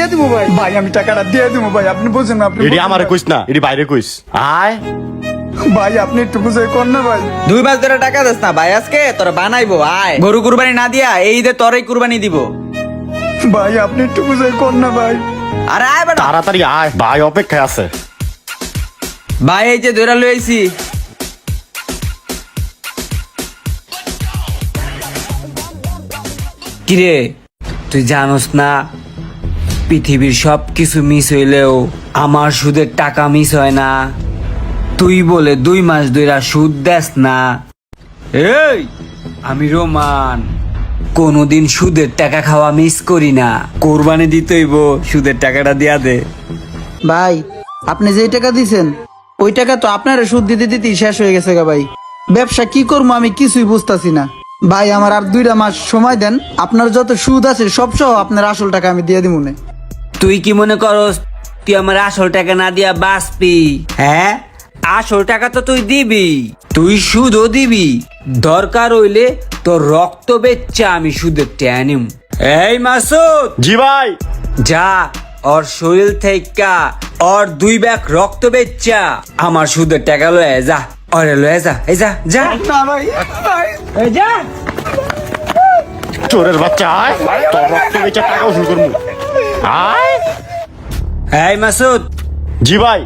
দিয়ে দিব ভাই। ভাই আমি টাকাটা দিয়ে দিব ভাই আপনি বুঝেন না আপনি বুঝেন আমারে। কইস না এটি বাইরে কইস। আয়। ভাই আপনি একটু বুঝে কর না ভাই। দুই মাস ধরে টাকা দিস না ভাই আজকে তোর বানাইবো আয়। গরু কুরবানি না দিয়া এই ঈদে তোরই কুরবানি দিব। ভাই আপনি একটু বুঝে কর না ভাই। আরে আয় বেটা। তাড়াতাড়ি আয় ভাই অপেক্ষায় আছে। ভাই এই যে ধরে লইছি কিরে তুই জানোস না পৃথিবীর সব কিছু মিস হইলেও আমার সুদের টাকা মিস হয় না। তুই বলে দুই মাস ধইরা সুদ দেস না। এই, আমি রোমান। কোনোদিন সুদের টাকা খাওয়া মিস করি না। কোরবানি দিতেইব সুদের টাকাটা দিয়া দে। ভাই, আপনি যেই টাকা দিছেন, ওই টাকা তো আপনার সুদ দিতে দিতেই শেষ হয়ে গেছে গা ভাই। ব্যবসা কি করব আমি কিছুই বুঝতাছি না। ভাই, আমার আর দুইটা মাস সময় দেন, আপনার যত সুদ আছে সব সহ আপনার আসল টাকা আমি দিয়ে দিব না। তুই কি মনে করস তুই আমার আসল টাকা না দিয়া বাঁচবি? হ্যাঁ? আসল টাকা তো তুই দিবি। তুই সুদও দিবি। দরকার হইলে তোর রক্ত বেচ্চা আমি সুদের ট্যানিম এই মাসুদ! জি ভাই। যা ওর শরীর থেকে ওর দুই ব্যাগ রক্ত বেচ্চা আমার সুদের টাকা লয়ে যা। ওরে লয়ে যা এই যা যা। না ভাই ভাই। এই যা। চোরের বাচ্চা আয়। তোর রক্ত বেচে টাকা উসুল করব। আয়। এই মাসুদ জি ভাই।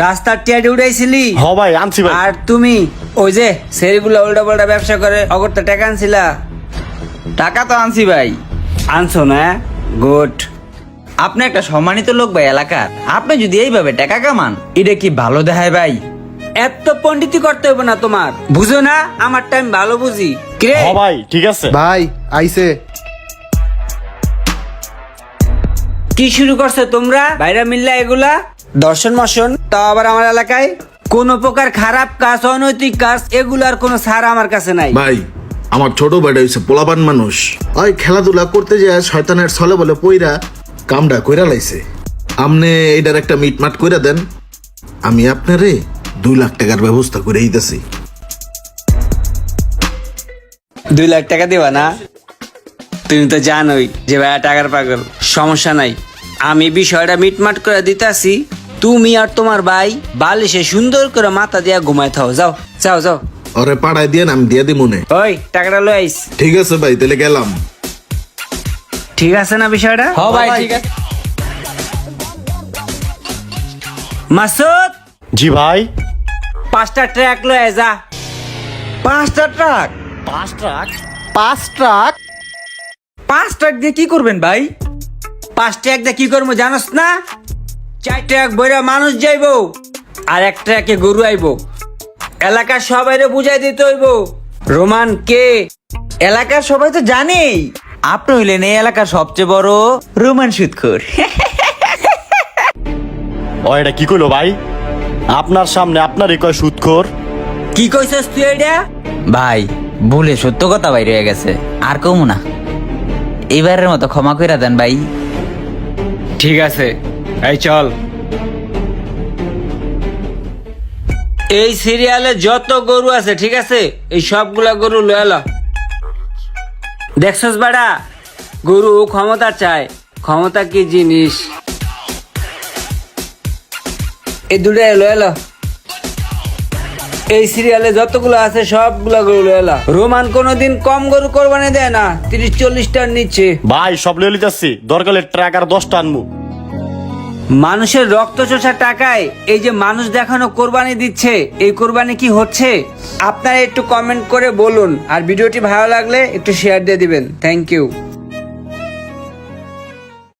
রাস্তার টিয়াটি উঠাইছিলি হ ভাই আনছি ভাই। আর তুমি ওই যে সেরিগুলো উল্টা পাল্টা ব্যবসা করে অগরটা টাকা আনছিলা? টাকা তো আনছি ভাই। আনছো না? গুড। আপনি একটা সম্মানিত লোক ভাই এলাকার। আপনি যদি এইভাবে টাকা কামান এটা কি ভালো দেখায় ভাই? এত পণ্ডিতি করতে হবে না তোমার। বুঝো না আমার টাইম ভালো বুঝি। কে হ ভাই ঠিক আছে। ভাই আইছে। কি শুরু করছ তোমরা? বাইরে মিললা এগুলা? দর্শন মশন তাও আবার আমার এলাকায়? কোন প্রকার খারাপ কাজ অনৈতিক কাজ এগুলার কোনো সার আমার কাছে নাই। ভাই আমার ছোট ভাইটা হইছে পোলাপান মানুষ। ওই খেলাধুলা করতে যায় শয়তানের ছলে বলে পইরা কামটা কইরা লাইছে। আমনে এটার একটা মিটমাট কইরা দেন আমি আপনারে দুই লাখ টাকার ব্যবস্থা করে দিতেছি। দুই লাখ টাকা দিবা না? তুমি তো জানোই যে ভাইয়া টাকার পাগল সমস্যা নাই। আমি বিষয়টা মিটমাট করে দিতাছি। তুমি আর তোমার ভাই বালিশে সুন্দর করে মাথা দিয়া ঘুমায় থাও যাও যাও যাও। ওরে পাড়ায় দিয়ে আমি দিয়ে দি মনে ওই টাকাটা লই আইস। ঠিক আছে ভাই তাহলে গেলাম। ঠিক আছে না বিষয়টা? হ ভাই ঠিক আছে। মাসুদ? জি ভাই। পাঁচটা ট্র্যাক লয়ে যা। পাঁচটা ট্রাক? পাঁচ ট্রাক? পাঁচ ট্রাক? পাঁচ ট্রাক দিয়ে কি করবেন ভাই? পাঁচ ট্র্যাক দিয়ে কি করব জানোস না? চার ট্র্যাক বইরা মানুষ যাইবো আর এক ট্র্যাকে গরু আইবো। এলাকার সবাইরে বুঝাই দিতে হইব রোমান কে? এলাকার সবাই তো জানেই। আপনি হইলেন এই এলাকার সবচেয়ে বড় রোমান সুৎখোর। ও এটা কি কইলো ভাই? আপনার সামনে আপনারই কয় সুদখোর কি কইছস তুই এটা ভাই ভুলে সত্য কথা ভাই রয়ে গেছে আর কমু না। এবারের মতো ক্ষমা কইরা দেন ভাই। ঠিক আছে, এই চল। এই সিরিয়ালে যত গরু আছে, ঠিক আছে? এই সবগুলা গরু লয়ে ল। বাড়া, গরু ক্ষমতা চায়। ক্ষমতা কি জিনিস? এই দুটাই লয়ে ল। এই সিরিয়ালে যতগুলো আছে সবগুলা গরু লয়ে ল রোমান কোনোদিন কম গরু কোরবানি দেয় না তিরিশ চল্লিশটার নিচে ভাই সব লিয়ে লিতেছি দরকার হলে ট্রাক আর দশটা আনব মানুষের রক্ত চোষা টাকায় এই যে মানুষ দেখানো কোরবানি দিচ্ছে এই কোরবানি কি হচ্ছে? আপনারা একটু কমেন্ট করে বলুন আর ভিডিওটি ভালো লাগলে একটু শেয়ার দিয়ে দিবেন। Thank you